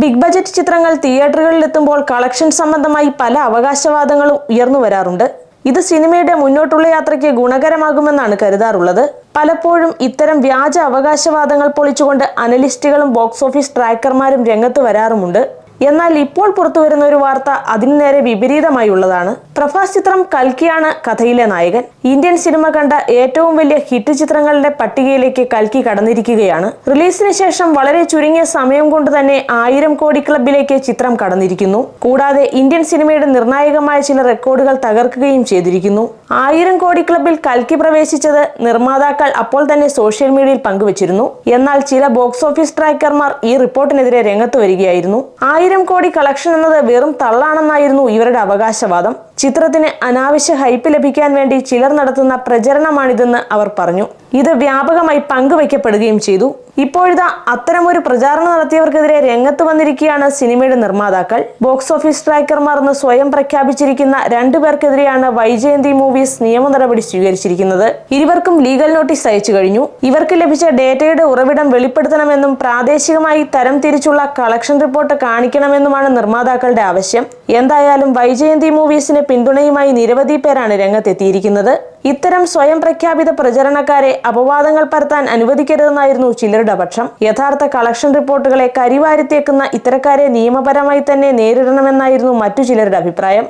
Big budget ചിത്രങ്ങൾ തിയേറ്ററുകളിൽ എത്തുമ്പോൾ കളക്ഷൻ സംബന്ധമായി പല അവകാശവാദങ്ങളും ഉയർന്നു വരാറുണ്ട്. ഇത് സിനിമയുടെ മുന്നോട്ടുള്ള യാത്രയ്ക്ക് ഗുണകരമാകുമെന്നാണ് കരുതാറുള്ളത്. പലപ്പോഴും ഇത്തരം വ്യാജ അവകാശവാദങ്ങൾ പൊളിച്ചുകൊണ്ട് അനലിസ്റ്റുകളും ബോക്സ് ഓഫീസ് ട്രാക്കർമാരും രംഗത്ത് വരാറുമുണ്ട്. എന്നാൽ ഇപ്പോൾ പുറത്തു വരുന്ന ഒരു വാർത്ത അതിനു നേരെ വിപരീതമായുള്ളതാണ് പ്രഭാസ് ചിത്രം കൽക്കിയാണ് കഥയിലെ നായകൻ. ഇന്ത്യൻ സിനിമ കണ്ട ഏറ്റവും വലിയ ഹിറ്റ് ചിത്രങ്ങളുടെ പട്ടികയിലേക്ക് കൽക്കി കടന്നിരിക്കുകയാണ്. റിലീസിന് ശേഷം വളരെ ചുരുങ്ങിയ സമയം കൊണ്ട് തന്നെ ആയിരം കോടി ക്ലബിലേക്ക് ചിത്രം കടന്നിരിക്കുന്നു. കൂടാതെ ഇന്ത്യൻ സിനിമയുടെ നിർണായകമായ ചില റെക്കോർഡുകൾ തകർക്കുകയും ചെയ്തിരിക്കുന്നു. ആയിരം കോടി ക്ലബിൽ കൽക്കി പ്രവേശിച്ചത് നിർമ്മാതാക്കൾ അപ്പോൾ തന്നെ സോഷ്യൽ മീഡിയയിൽ പങ്കുവച്ചിരുന്നു. എന്നാൽ ചില ബോക്സ് ഓഫീസ് ട്രാക്കർമാർ ഈ റിപ്പോർട്ടിനെതിരെ രംഗത്ത് വരികയായിരുന്നു. ആയിരം കോടി കളക്ഷൻ എന്നത് വെറും തള്ളാണെന്നായിരുന്നു ഇവരുടെ അവകാശവാദം. ചിത്രത്തിന് അനാവശ്യ ഹൈപ്പ് ലഭിക്കാൻ വേണ്ടി ചിലർ നടത്തുന്ന പ്രചരണമാണിതെന്ന് അവർ പറഞ്ഞു. ഇത് വ്യാപകമായി പങ്കുവയ്ക്കപ്പെടുകയും ചെയ്തു. ഇപ്പോഴിതാ അത്തരമൊരു പ്രചാരണം നടത്തിയവർക്കെതിരെ രംഗത്ത് വന്നിരിക്കുകയാണ് സിനിമയുടെ നിർമ്മാതാക്കൾ. ബോക്സ് ഓഫീസ് ട്രാക്കർമാർ എന്ന് സ്വയം പ്രഖ്യാപിച്ചിരിക്കുന്ന രണ്ടുപേർക്കെതിരെയാണ് വൈജയന്തി മൂവീസ് നിയമ നടപടി സ്വീകരിച്ചിരിക്കുന്നത്. ഇരുവർക്കും ലീഗൽ നോട്ടീസ് അയച്ചു കഴിഞ്ഞു. ഇവർക്ക് ലഭിച്ച ഡേറ്റയുടെ ഉറവിടം വെളിപ്പെടുത്തണമെന്നും പ്രാദേശികമായി തരം തിരിച്ചുള്ള കളക്ഷൻ റിപ്പോർട്ട് കാണിക്കണമെന്നുമാണ് നിർമ്മാതാക്കളുടെ ആവശ്യം. എന്തായാലും വൈജയന്തി മൂവീസിന് പിന്തുണയുമായി നിരവധി പേരാണ് രംഗത്തെത്തിയിരിക്കുന്നത്. ഇത്തരം സ്വയം പ്രഖ്യാപിത പ്രചരണക്കാരെ അപവാദങ്ങൾ പരത്താൻ അനുവദിക്കരുതെന്നായിരുന്നു ചിലരുടെ പക്ഷം. യഥാർത്ഥ കളക്ഷൻ റിപ്പോർട്ടുകളെ കരിവാരിത്തേക്കുന്ന ഇത്തരക്കാരെ നിയമപരമായി തന്നെ നേരിടണമെന്നായിരുന്നു മറ്റു ചിലരുടെ അഭിപ്രായം.